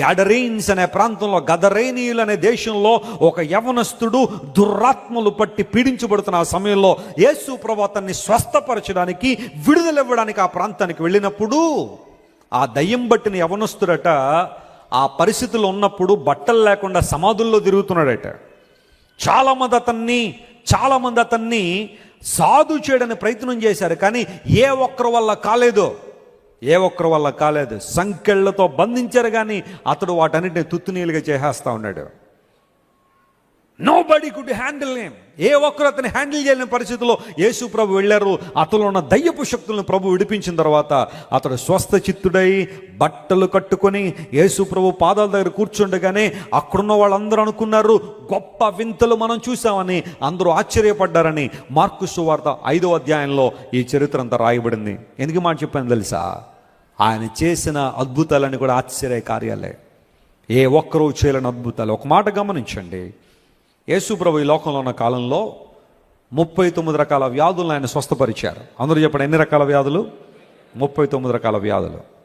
గ్యాడరీన్స్ అనే ప్రాంతంలో గదరేనీయులు అనే దేశంలో ఒక యవనస్తుడు దురాత్మలు పట్టి పీడించబడుతున్న ఆ సమయంలో యేసు ప్రభాతాన్ని స్వస్థపరచడానికి విడుదలవ్వడానికి ఆ ప్రాంతానికి వెళ్ళినప్పుడు ఆ దయ్యం బట్టిన యవనస్తుడట ఆ పరిస్థితుల్లో ఉన్నప్పుడు బట్టలు లేకుండా సమాధుల్లో తిరుగుతున్నాడట. చాలామంది అతన్ని చాలామంది అతన్ని సాధు చేయడానికి ప్రయత్నం చేశారు కానీ ఏ ఒక్కరి వల్ల కాలేదు. ఏ ఒక్కరి వల్ల కాలేదు. సంకెళ్ళతో బంధించారు కానీ అతడు వాటన్నిటిని తుత్తునీలుగా చేసేస్తా ఉన్నాడు. Nobody could handle name ఏ ఒక్కరు అతను హ్యాండిల్ చేయలేని పరిస్థితిలో యేసు ప్రభు వెళ్ళారు. అతను ఉన్న దయ్యపు శక్తులను ప్రభు విడిపించిన తర్వాత అతడు స్వస్థ చిత్తుడై బట్టలు కట్టుకొని యేసు ప్రభు పాదాల దగ్గర కూర్చుండగానే అక్కడున్న వాళ్ళందరూ అనుకున్నారు గొప్ప వింతలు మనం చూసామని అందరూ ఆశ్చర్యపడ్డారని మార్కు సువార్త ఐదో అధ్యాయంలో ఈ చరిత్ర అంతా రాయబడింది. ఎందుకు మాట చెప్పాను తెలుసా? ఆయన చేసిన అద్భుతాలని కూడా ఆశ్చర్య కార్యాలే ఏ ఒక్కరూ చేయలేని అద్భుతాలు. ఒక మాట గమనించండి. యేసు ప్రభు ఈ లోకంలో ఉన్న కాలంలో ముప్పై తొమ్మిది రకాల వ్యాధులను ఆయన స్వస్థపరిచారు. అందరూ చెప్పండి ఎన్ని రకాల వ్యాధులు? ముప్పై తొమ్మిది రకాల వ్యాధులు.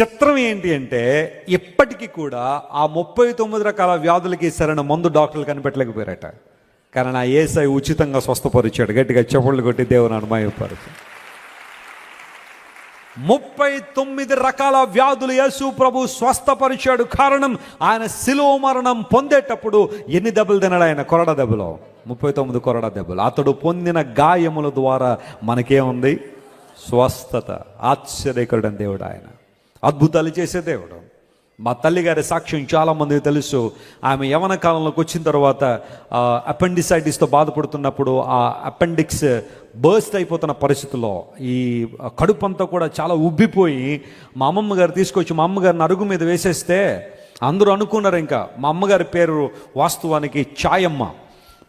చిత్రం ఏంటి అంటే ఇప్పటికీ కూడా ఆ ముప్పై తొమ్మిది రకాల వ్యాధులకి సరైన మందు డాక్టర్లు కనిపెట్టలేకపోయారట. కానీ ఆ ఏసై ఉచితంగా స్వస్థపరిచాడు. గట్టిగా చెప్పుళ్ళు కొట్టి దేవుని అనుమాయపరుచు. ముప్పై తొమ్మిది రకాల వ్యాధులు యేసు ప్రభు స్వస్థపరిచాడు. కారణం ఆయన శిలువ మరణం పొందేటప్పుడు ఎన్ని దెబ్బలు తినాడు ఆయన? కొరడ దెబ్బలో. ముప్పై తొమ్మిది కొరడ దెబ్బలు. అతడు పొందిన గాయముల ద్వారా మనకేముంది? స్వస్థత. ఆశ్చర్యకరుడని దేవుడు ఆయన. అద్భుతాలు చేసే దేవుడు. మా తల్లిగారి సాక్ష్యం చాలామందికి తెలుసు. ఆమె యవన కాలంలోకి వచ్చిన తర్వాత అపెండిసైటిస్తో బాధపడుతున్నప్పుడు ఆ అపెండిక్స్ బర్స్ట్ అయిపోతున్న పరిస్థితుల్లో ఈ కడుపు అంతా కూడా చాలా ఉబ్బిపోయి మా అమ్మమ్మ గారు తీసుకొచ్చి మా అమ్మగారిని అరుగు మీద వేసేస్తే అందరూ అనుకున్నారు ఇంకా. మా అమ్మగారి పేరు వాస్తవానికి ఛాయమ్మ.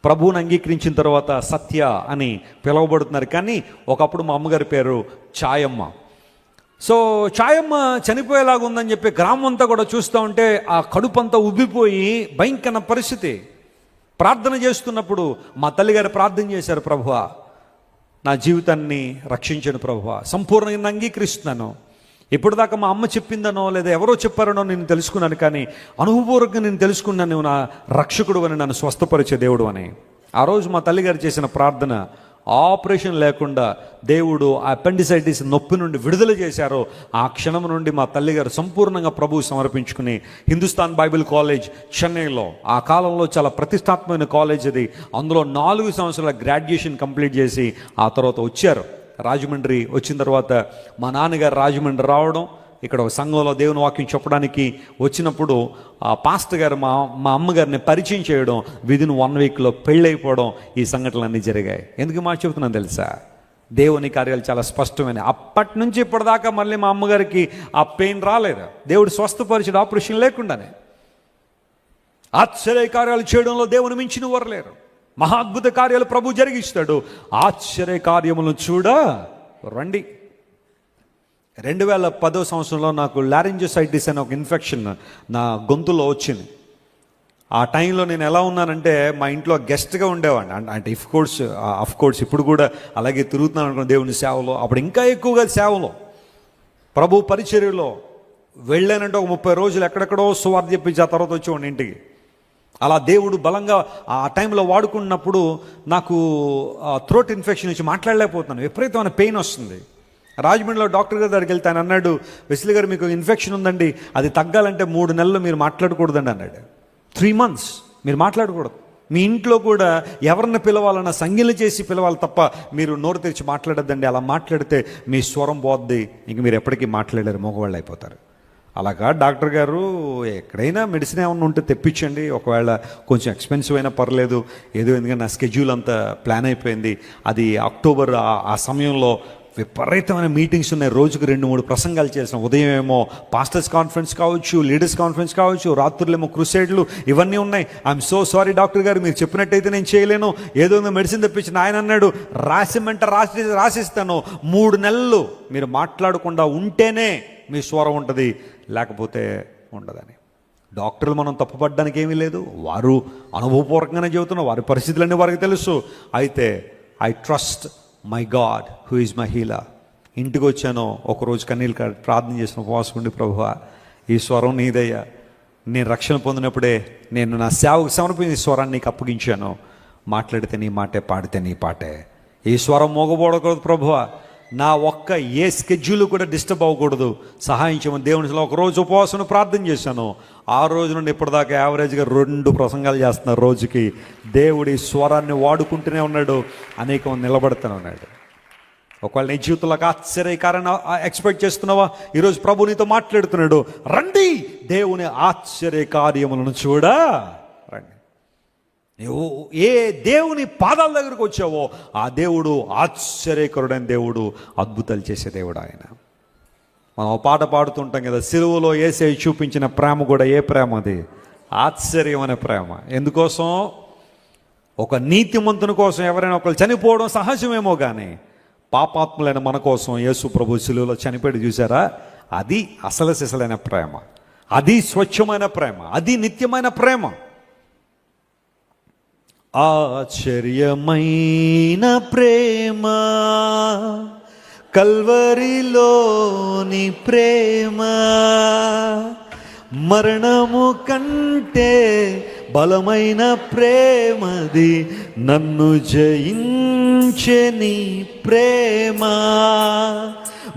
ప్రభువుని అంగీకరించిన తర్వాత సత్య అని పిలువబడుతున్నారు. కానీ ఒకప్పుడు మా అమ్మగారి పేరు ఛాయమ్మ. సో ఛాయమ్మ చనిపోయేలాగా ఉందని చెప్పి గ్రామం అంతా కూడా చూస్తూ ఉంటే ఆ కడుపు అంతా ఉబ్బిపోయి భయంకర పరిస్థితి. ప్రార్థన చేస్తున్నప్పుడు మా తల్లిగారు ప్రార్థన చేశారు ప్రభువ నా జీవితాన్ని రక్షించను ప్రభువ. సంపూర్ణంగా అంగీకరిస్తున్నాను. ఇప్పటిదాకా దాకా మా అమ్మ చెప్పిందనో లేదా ఎవరో చెప్పారనో నేను తెలుసుకున్నాను కానీ అనుభవపూర్వకంగా నేను తెలుసుకున్నాను నువ్వు నా రక్షకుడు అని నన్ను స్వస్థపరిచే దేవుడు అని. ఆ రోజు మా తల్లిగారు చేసిన ప్రార్థన ఆపరేషన్ లేకుండా దేవుడు ఆ అపెండిసైటిస్ నొప్పి నుండి విడుదల చేశారో ఆ క్షణం నుండి మా తల్లిగారు సంపూర్ణంగా ప్రభువు సమర్పించుకుని హిందుస్థాన్ బైబిల్ కాలేజ్ చెన్నైలో ఆ కాలంలో చాలా ప్రతిష్టాత్మకమైన కాలేజ్ అది. అందులో నాలుగు సంవత్సరాల గ్రాడ్యుయేషన్ కంప్లీట్ చేసి ఆ తర్వాత వచ్చారు. రాజమండ్రి వచ్చిన తర్వాత మా నాన్నగారు రాజమండ్రి రావడం ఇక్కడ ఒక సంఘంలో దేవుని వాక్యం చెప్పడానికి వచ్చినప్పుడు ఆ పాస్టర్ గారు మా మా అమ్మగారిని పరిచయం చేయడం విదిన్ వన్ వీక్లో పెళ్ళైపోవడం ఈ సంఘటనలన్నీ జరిగాయి. ఎందుకు మా చెబుతున్నాను తెలుసా? దేవుని కార్యాలు చాలా స్పష్టమైన అప్పటి నుంచి ఇప్పటిదాకా మళ్ళీ మా అమ్మగారికి ఆ పెయిన్ రాలేదు. దేవుడు స్వస్థపరిచిన ఆపరేషన్ లేకుండానే. ఆశ్చర్య కార్యాలు చేయడంలో దేవుని మించిన వరలేరు మహాద్భుత కార్యాలు ప్రభు జరిగిస్తాడు. ఆశ్చర్య కార్యములను చూడ? రండి. రెండు వేల పదో సంవత్సరంలో నాకు లారింజోసైటిస్ అనే ఒక ఇన్ఫెక్షన్ నా గొంతులో వచ్చింది. ఆ టైంలో నేను ఎలా ఉన్నానంటే మా ఇంట్లో గెస్ట్గా ఉండేవాడిని. అంటే ఇఫ్ కోర్స్ అఫ్ కోర్స్ ఇప్పుడు కూడా అలాగే తిరుగుతున్నాను అనుకున్న దేవుని సేవలో. అప్పుడు ఇంకా ఎక్కువగా సేవలో. ప్రభు పరిచర్యలో వెళ్ళానంటే ఒక ముప్పై రోజులు ఎక్కడెక్కడో సువార్త చెప్పించి ఆ తర్వాత వచ్చేవాడిని ఇంటికి. అలా దేవుడు బలంగా ఆ టైంలో వాడుకున్నప్పుడు నాకు థ్రోట్ ఇన్ఫెక్షన్ వచ్చి మాట్లాడలేకపోతున్నాను. విపరీతమైన పెయిన్ వస్తుంది. రాజమండ్రిలో డాక్టర్ గారి దగ్గరికి వెళ్తే ఆయన అన్నాడు వెసిలి గారు మీకు ఇన్ఫెక్షన్ ఉందండి. అది తగ్గాలంటే మూడు నెలలు మీరు మాట్లాడకూడదండి అన్నాడు. త్రీ మంత్స్ మీరు మాట్లాడకూడదు. మీ ఇంట్లో కూడా ఎవరిని పిలవాలన్నా సంజ్ఞలు చేసి పిలవాలి తప్ప మీరు నోరు తెరిచి మాట్లాడద్దండి. అలా మాట్లాడితే మీ స్వరం పోద్ది. ఇంక మీరు ఎప్పటికీ మాట్లాడలేరు. మగవాళ్ళు అయిపోతారు. అలాగా డాక్టర్ గారు ఎక్కడైనా మెడిసిన్ ఏమన్నా ఉంటే తెప్పించండి. ఒకవేళ కొంచెం ఎక్స్పెన్సివ్ అయినా పర్లేదు. ఏదో ఎందుకంటే నా స్కెడ్యూల్ అంతా ప్లాన్ అయిపోయింది. అది అక్టోబర్ ఆ సమయంలో విపరీతమైన మీటింగ్స్ ఉన్నాయి. రోజుకు రెండు మూడు ప్రసంగాలు చేసిన ఉదయం ఏమో పాస్టర్స్ కాన్ఫరెన్స్ కావచ్చు లీడర్స్ కాన్ఫరెన్స్ కావచ్చు రాత్రులేమో క్రూసైడ్లు ఇవన్నీ ఉన్నాయి. ఐఎమ్ సో సారీ డాక్టర్ గారు మీరు చెప్పినట్టయితే నేను చేయలేను. ఏదో ఉందో మెడిసిన్ తెప్పించిన ఆయన అన్నాడు. రాసిమంట రాసి రాసిస్తాను. మూడు నెలలు మీరు మాట్లాడకుండా ఉంటేనే మీ స్వరం ఉంటుంది. లేకపోతే ఉండదని. డాక్టర్లు మనం తప్పుపడడానికి ఏమీ లేదు. వారు అనుభవపూర్వకంగానే చెబుతున్నారు. వారి పరిస్థితులన్నీ వారికి తెలుసు. అయితే I trust my God who is my healer ఇంటికి వచ్చాను ఒకరోజు కన్నీళ్ళు కాడి ప్రార్థన చేసిన ఉపవాసం ప్రభువ ఈ స్వరం నీదయ్యా. నేను రక్షణ పొందినప్పుడే నేను నా సేవకు సమర్పించిన ఈ స్వరాన్ని నీకు అప్పగించాను. మాట్లాడితే నీ మాటే పాడితే నీ పాటే. ఈ స్వరం మోగబోడకూడదు ప్రభువా. నా ఒక్క ఏ స్కెడ్యూల్ కూడా డిస్టర్బ్ అవ్వకూడదు. సహాయం చేయమని దేవుని ఒక రోజు ఉపవాసం ప్రార్థన చేశాను. ఆ రోజు నుండి ఇప్పటిదాకా యావరేజ్గా రెండు ప్రసంగాలు చేస్తున్నారు రోజుకి దేవుడి స్వరాన్ని వాడుకుంటూనే ఉన్నాడు. అనేక మంది నిలబడుతూనే ఉన్నాడు. ఒకవేళ నీ జీవితంలోకి ఆశ్చర్యకారణ ఎక్స్పెక్ట్ చేస్తున్నావా? ఈరోజు ప్రభు నీతో మాట్లాడుతున్నాడు. రండి దేవుని ఆశ్చర్య కార్యములను చూడా. నువ్వు ఏ దేవుని పాదాల దగ్గరకు వచ్చావో ఆ దేవుడు ఆశ్చర్యకరుడైన దేవుడు అద్భుతాలు చేసే దేవుడు ఆయన. మనం పాట పాడుతుంటాం కదా సిలువలో ఏసే చూపించిన ప్రేమ కూడా ఏ ప్రేమ అది? ఆశ్చర్యమైన ప్రేమ. ఎందుకోసం? ఒక నీతిమంతుని కోసం ఎవరైనా ఒకరు చనిపోవడం సహజమేమో కానీ పాపాత్ములైన మన కోసం యేసు ప్రభు శిలువలో చనిపోయి చూసారా? అది అసలు సిసలైన ప్రేమ. అది స్వచ్ఛమైన ప్రేమ. అది నిత్యమైన ప్రేమ. ఆశ్చర్యమైన ప్రేమ కల్వరిలోని ప్రేమ. మరణము కంటే బలమైన ప్రేమది నన్ను జయించని ప్రేమ.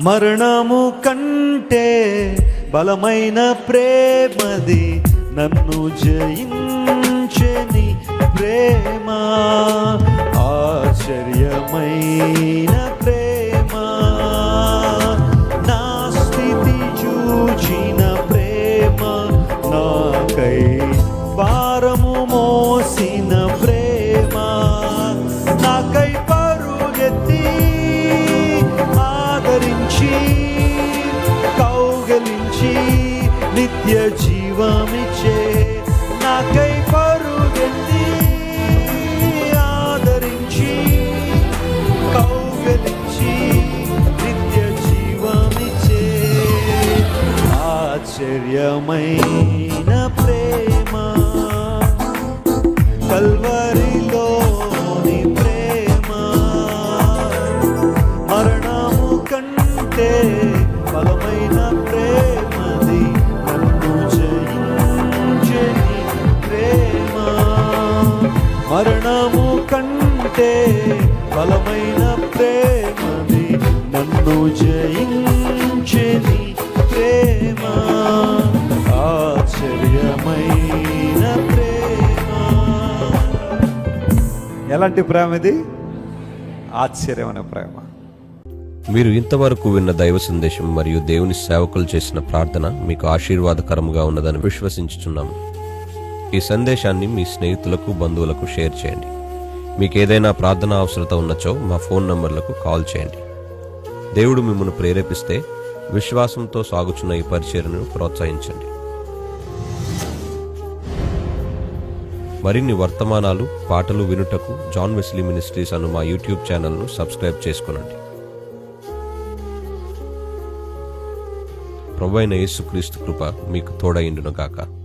మరణము కంటే బలమైన ప్రేమది నన్ను జయించని ప్రేమ ఆశ్చర్యమైన ప్రేమ. ఆశ్చర్యమైన ప్రేమ. కల్వరిలోని ఆశ్చర్యమైన ప్రేమ. ఎలాంటి ప్రేమ ఇది? ఆశ్చర్యమైన ప్రేమ. మీరు ఇంతవరకు విన్న దైవ సందేశం మరియు దేవుని సేవకులు చేసిన ప్రార్థన మీకు ఆశీర్వాదకరంగా ఉన్నదని విశ్వసించుచున్నాము. ఈ సందేశాన్ని మీ స్నేహితులకు బంధువులకు షేర్ చేయండి. మీకు ఏదైనా ప్రార్థన అవసరత ఉన్నచో మా ఫోన్ నంబర్లకు కాల్ చేయండి. దేవుడు మిమ్మల్ని ప్రేరేపిస్తే విశ్వాసంతో సాగుచున్న ఈ పరిచయను ప్రోత్సహించండి. మరిన్ని వర్తమానాలు పాటలు వినుటకు జాన్ వెస్లీ మినిస్ట్రీస్ అను మా యూట్యూబ్ ఛానల్ను సబ్స్క్రైబ్ చేసుకునండి. ప్రభు అయిన యేసుక్రీస్తు కృప మీకు తోడైండునుగాక గాక.